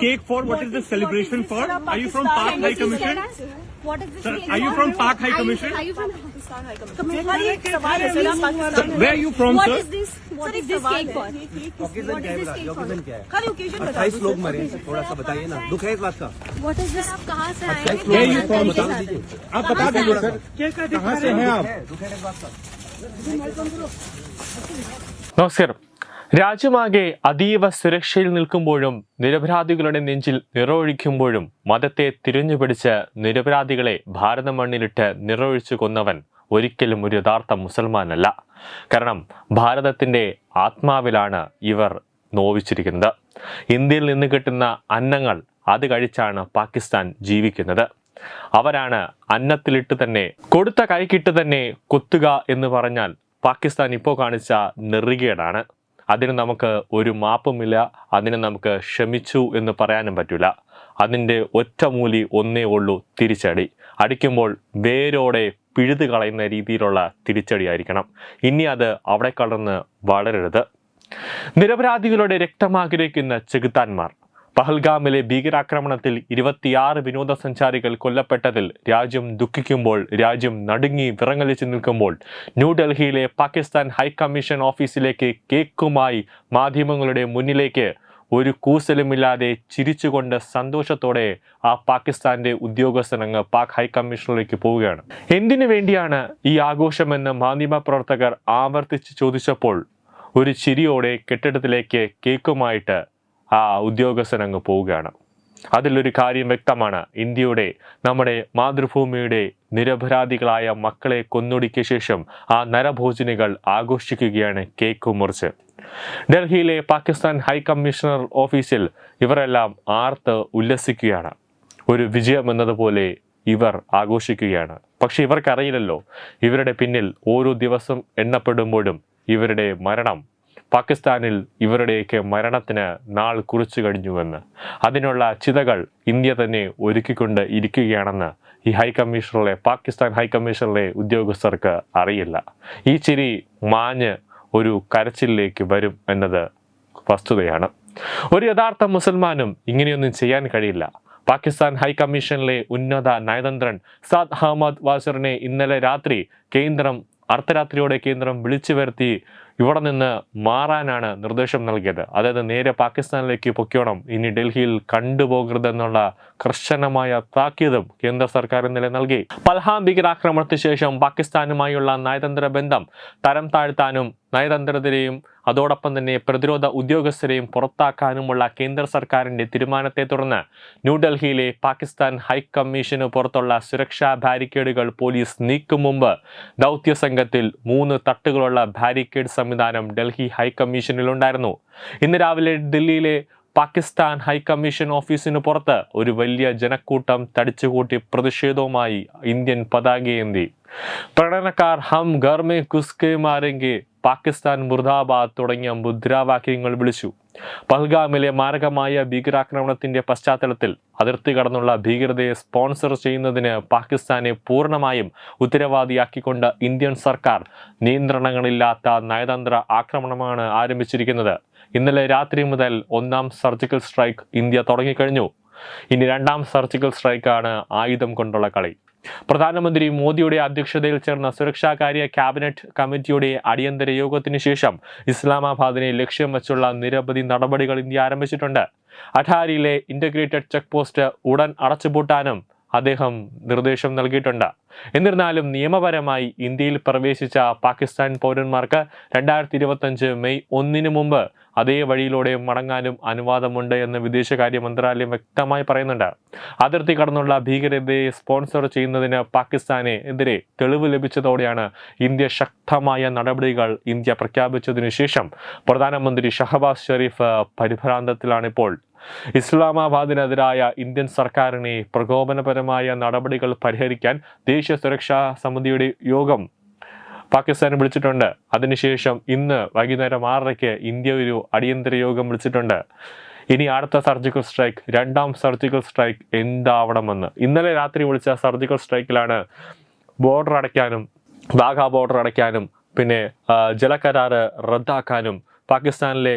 cake for? What, what the is this celebration is for? Are you from Park High Commission? What is this? Are you from Park High Commission? Are you from Pakistan High Commission? Where are you from, sir? What is this? What is this cake for? Occasion क्या है? Occasion क्या है? खाली occasion बता। 28 लोग मरे हैं। थोड़ा सा बताइए ना। दुख है इस What is this? आप कहाँ से आए you from? बता आप बता दीजिए थोड़ा सा। क्या आप? नमस्कार രാജ്യമാകെ അതീവ സുരക്ഷയിൽ നിൽക്കുമ്പോഴും നിരപരാധികളുടെ നെഞ്ചിൽ നിറവൊഴിക്കുമ്പോഴും മതത്തെ തിരിഞ്ഞുപിടിച്ച് നിരപരാധികളെ ഭാരത മണ്ണിലിട്ട് നിറവൊഴിച്ചു കൊന്നവൻ ഒരിക്കലും ഒരു യഥാർത്ഥ മുസൽമാനല്ല. കാരണം ഭാരതത്തിന്റെ ആത്മാവിലാണ് ഇവർ നോവിച്ചിരിക്കുന്നത്. ഇന്ത്യയിൽ നിന്ന് കിട്ടുന്ന അന്നങ്ങൾ അത് കഴിച്ചാണ് പാകിസ്ഥാൻ ജീവിക്കുന്നത്. അവരാണ് അന്നത്തിലിട്ട് തന്നെ കൊടുത്ത കൈക്കിട്ട് തന്നെ കൊത്തുക എന്ന് പറഞ്ഞാൽ പാകിസ്ഥാൻ ഇപ്പോൾ കാണിച്ച നെറുകേടാണ്. അതിന് നമുക്ക് ഒരു മാപ്പുമില്ല അതിന് നമുക്ക് ക്ഷമിച്ചു എന്ന് പറയാനും പറ്റില്ല അതിന്റെ ഒറ്റമൂലി ഒന്നേ ഉള്ളൂ തിരിച്ചടി. അടിക്കുമ്പോൾ വേരോടെ പിഴുതു കളയുന്ന രീതിയിലുള്ള തിരിച്ചടിയായിരിക്കണം ഇനി അത് അവിടെ കടന്ന് വളരരുത്. നിരപരാധികളുടെ രക്തമാഗ്രഹിക്കുന്ന ചെകുത്താന്മാർ പഹൽഗാമിലെ ഭീകരാക്രമണത്തിൽ ഇരുപത്തിയാറ് വിനോദസഞ്ചാരികൾ കൊല്ലപ്പെട്ടതിൽ രാജ്യം ദുഃഖിക്കുമ്പോൾ രാജ്യം നടുങ്ങി വിറങ്ങലിച്ചു നിൽക്കുമ്പോൾ ന്യൂഡൽഹിയിലെ പാകിസ്ഥാൻ ഹൈക്കമ്മീഷൻ ഓഫീസിലേക്ക് കേക്കുമായി മാധ്യമങ്ങളുടെ മുന്നിലേക്ക് ഒരു കൂസലുമില്ലാതെ ചിരിച്ചുകൊണ്ട് സന്തോഷത്തോടെ ആ പാകിസ്ഥാന്റെ ഉദ്യോഗസ്ഥനങ്ങ് പാക് ഹൈക്കമ്മീഷനിലേക്ക് പോവുകയാണ്. എന്തിനു വേണ്ടിയാണ് ഈ ആഘോഷമെന്ന് മാധ്യമ പ്രവർത്തകർ ആവർത്തിച്ച് ചോദിച്ചപ്പോൾ ഒരു ചിരിയോടെ കെട്ടിടത്തിലേക്ക് കേക്കുമായിട്ട് ആ ഉദ്യോഗസ്ഥൻ അങ്ങ് പോവുകയാണ്. അതിലൊരു കാര്യം വ്യക്തമാണ്. ഇന്ത്യയുടെ നമ്മുടെ മാതൃഭൂമിയുടെ നിരപരാധികളായ മക്കളെ കൊന്നൊടുക്കിയ ശേഷം ആ നരഭോജനികൾ ആഘോഷിക്കുകയാണ് കേക്ക് മുറിച്ച് ഡൽഹിയിലെ പാകിസ്ഥാൻ ഹൈക്കമ്മീഷണർ ഓഫീസിൽ ഇവരെല്ലാം ആർത്ത് ഉല്ലസിക്കുകയാണ്. ഒരു വിജയം എന്നതുപോലെ ഇവർ ആഘോഷിക്കുകയാണ്. പക്ഷെ ഇവർക്കറിയില്ലല്ലോ ഇവരുടെ പിന്നിൽ ഓരോ ദിവസം എണ്ണപ്പെടുമ്പോഴും ഇവരുടെ മരണം പാകിസ്ഥാനിൽ ഇവരുടെയൊക്കെ മരണത്തിന് നാൾ കുറിച്ചു കഴിഞ്ഞുവെന്ന്. അതിനുള്ള ചിതകൾ ഇന്ത്യ തന്നെ ഒരുക്കിക്കൊണ്ട് ഇരിക്കുകയാണെന്ന് ഈ ഹൈക്കമ്മീഷണറിലെ പാകിസ്ഥാൻ ഹൈക്കമ്മീഷണറിലെ ഉദ്യോഗസ്ഥർക്ക് അറിയില്ല. ഈ ചിരി മാഞ്ഞ് ഒരു കരച്ചിലേക്ക് വരും എന്നത് വസ്തുതയാണ്. ഒരു യഥാർത്ഥ മുസൽമാനും ഇങ്ങനെയൊന്നും ചെയ്യാൻ കഴിയില്ല. പാകിസ്ഥാൻ ഹൈക്കമ്മീഷനിലെ ഉന്നത നയതന്ത്രൻ സാദ് അഹമ്മദ് വാസറിനെ ഇന്നലെ രാത്രി കേന്ദ്രം അർദ്ധരാത്രിയോടെ കേന്ദ്രം വിളിച്ചു വരുത്തി ഇവിടെ നിന്ന് മാറാനാണ് നിർദ്ദേശം നൽകിയത്. അതായത് നേരെ പാകിസ്ഥാനിലേക്ക് പൊക്കിയോണം ഇനി ഡൽഹിയിൽ കണ്ടുപോകരുതെന്നുള്ള കർശനമായ താക്കീതും കേന്ദ്ര സർക്കാർ ഇന്നലെ നൽകി. പൽഹാം ഭീകരാക്രമണത്തിന് ശേഷം പാകിസ്ഥാനുമായുള്ള നയതന്ത്ര ബന്ധം തരം താഴ്ത്താനും നയതന്ത്രത്തിനെയും അതോടൊപ്പം തന്നെ പ്രതിരോധ ഉദ്യോഗസ്ഥരെയും പുറത്താക്കാനുമുള്ള കേന്ദ്ര സർക്കാരിന്റെ തീരുമാനത്തെ തുടർന്ന് ന്യൂഡൽഹിയിലെ പാകിസ്ഥാൻ ഹൈക്കമ്മീഷന് പുറത്തുള്ള സുരക്ഷാ ബാരിക്കേഡുകൾ പോലീസ് നീക്കും മുമ്പ് ദൗത്യ സംഘത്തിൽ മൂന്ന് തട്ടുകളുള്ള ബാരിക്കേഡ് സംവിധാനം ഡൽഹി ഹൈ കമ്മീഷനിലുണ്ടായിരുന്നു ഇന്ന് രാവിലെ ഡൽഹിയിലെ പാകിസ്ഥാൻ ഹൈക്കമ്മീഷൻ കമ്മീഷൻ ഓഫീസിന് പുറത്ത് ഒരു വലിയ ജനക്കൂട്ടം തടിച്ചുകൂട്ടി പ്രതിഷേധവുമായി ഇന്ത്യൻ പതാകയേന്തി. പ്രകടനക്കാർ ഹം ഗർമേ കുസ്കേ മാരെങ്കെ പാകിസ്ഥാൻ മുർദാബാദ് തുടങ്ങിയ മുദ്രാവാക്യങ്ങൾ വിളിച്ചു. പൽഗാമിലെ മാരകമായ ഭീകരാക്രമണത്തിന്റെ പശ്ചാത്തലത്തിൽ അതിർത്തി കടന്നുള്ള ഭീകരതയെ സ്പോൺസർ ചെയ്യുന്നതിന് പാകിസ്ഥാനെ പൂർണമായും ഉത്തരവാദിയാക്കിക്കൊണ്ട് ഇന്ത്യൻ സർക്കാർ നിയന്ത്രണങ്ങളില്ലാത്ത നയതന്ത്ര ആക്രമണമാണ് ആരംഭിച്ചിരിക്കുന്നത്. ഇന്നലെ രാത്രി മുതൽ ഒന്നാം സർജിക്കൽ സ്ട്രൈക്ക് ഇന്ത്യ തുടങ്ങിക്കഴിഞ്ഞു. ഇനി രണ്ടാം സർജിക്കൽ സ്ട്രൈക്കാണ് ആയുധം കൊണ്ടുള്ള കളി. പ്രധാനമന്ത്രി മോദിയുടെ അധ്യക്ഷതയിൽ ചേർന്ന സുരക്ഷാകാര്യ ക്യാബിനറ്റ് കമ്മിറ്റിയുടെ അടിയന്തര യോഗത്തിന് ശേഷം ഇസ്ലാമാബാദിനെ ലക്ഷ്യം വച്ചുള്ള നിരവധി നടപടികൾ ഇന്ത്യ ആരംഭിച്ചിട്ടുണ്ട്. അഠാരിയിലെ ഇന്റഗ്രേറ്റഡ് ചെക്ക് പോസ്റ്റ് ഉടൻ അടച്ചുപൂട്ടാനും അദ്ദേഹം നിർദ്ദേശം നൽകിയിട്ടുണ്ട്. എന്നിരുന്നാലും നിയമപരമായി ഇന്ത്യയിൽ പ്രവേശിച്ച പാകിസ്ഥാൻ പൗരന്മാർക്ക് രണ്ടായിരത്തി ഇരുപത്തഞ്ച് മെയ് ഒന്നിന് മുമ്പ് അതേ വഴിയിലൂടെ മടങ്ങാനും അനുവാദമുണ്ട് എന്ന് വിദേശകാര്യ മന്ത്രാലയം വ്യക്തമായി പറയുന്നുണ്ട്. അതിർത്തി കടന്നുള്ള ഭീകരതയെ സ്പോൺസർ ചെയ്യുന്നതിന് പാകിസ്ഥാനെ എതിരെ തെളിവ് ലഭിച്ചതോടെയാണ് ഇന്ത്യ ശക്തമായ നടപടികൾ ഇന്ത്യ പ്രഖ്യാപിച്ചതിനു ശേഷം. പ്രധാനമന്ത്രി ഷഹബാസ് ഷെരീഫ് പരിഭ്രാന്തത്തിലാണിപ്പോൾ ഇസ്ലാമാബാദിനെതിരായ ഇന്ത്യൻ സർക്കാരിനെ പ്രകോപനപരമായ നടപടികൾ പരിഹരിക്കാൻ ദേശീയ സുരക്ഷാ സമിതിയുടെ യോഗം പാകിസ്ഥാൻ വിളിച്ചിട്ടുണ്ട്. അതിനുശേഷം ഇന്ന് വൈകുന്നേരം ആറരയ്ക്ക് ഇന്ത്യ ഒരു അടിയന്തര യോഗം വിളിച്ചിട്ടുണ്ട്. ഇനി അടുത്ത സർജിക്കൽ സ്ട്രൈക്ക് രണ്ടാം സർജിക്കൽ സ്ട്രൈക്ക് എന്താവണമെന്ന്. ഇന്നലെ രാത്രി വിളിച്ച സർജിക്കൽ സ്ട്രൈക്കിലാണ് ബോർഡർ അടയ്ക്കാനും വാഗ ബോർഡർ അടയ്ക്കാനും പിന്നെ ജലക്കരാറ് റദ്ദാക്കാനും പാകിസ്ഥാനിലെ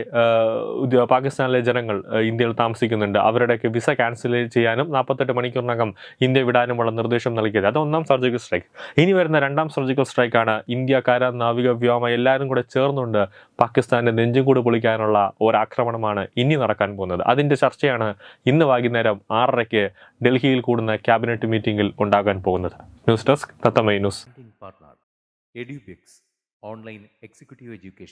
പാകിസ്ഥാനിലെ ജനങ്ങൾ ഇന്ത്യയിൽ താമസിക്കുന്നുണ്ട്. അവരുടെയൊക്കെ വിസ ക്യാൻസൽ ചെയ്യാനും നാൽപ്പത്തെട്ട് മണിക്കൂറിനകം ഇന്ത്യ വിടാനുമുള്ള നിർദ്ദേശം നൽകിയത്. അത് ഒന്നാം സർജിക്കൽ സ്ട്രൈക്ക്. ഇനി വരുന്ന രണ്ടാം സർജിക്കൽ സ്ട്രൈക്കാണ് ഇന്ത്യ കര നാവിക വ്യോമ എല്ലാവരും കൂടെ ചേർന്നുകൊണ്ട് പാകിസ്ഥാന്റെ നെഞ്ചും കൂടി പൊളിക്കാനുള്ള ഒരാക്രമണമാണ് ഇനി നടക്കാൻ പോകുന്നത്. അതിന്റെ ചർച്ചയാണ് ഇന്ന് വൈകുന്നേരം ആറരയ്ക്ക് ഡൽഹിയിൽ കൂടുന്ന ക്യാബിനറ്റ് മീറ്റിംഗിൽ ഉണ്ടാകാൻ പോകുന്നത്. News desk തത്തമൈ news. Online executive EduBix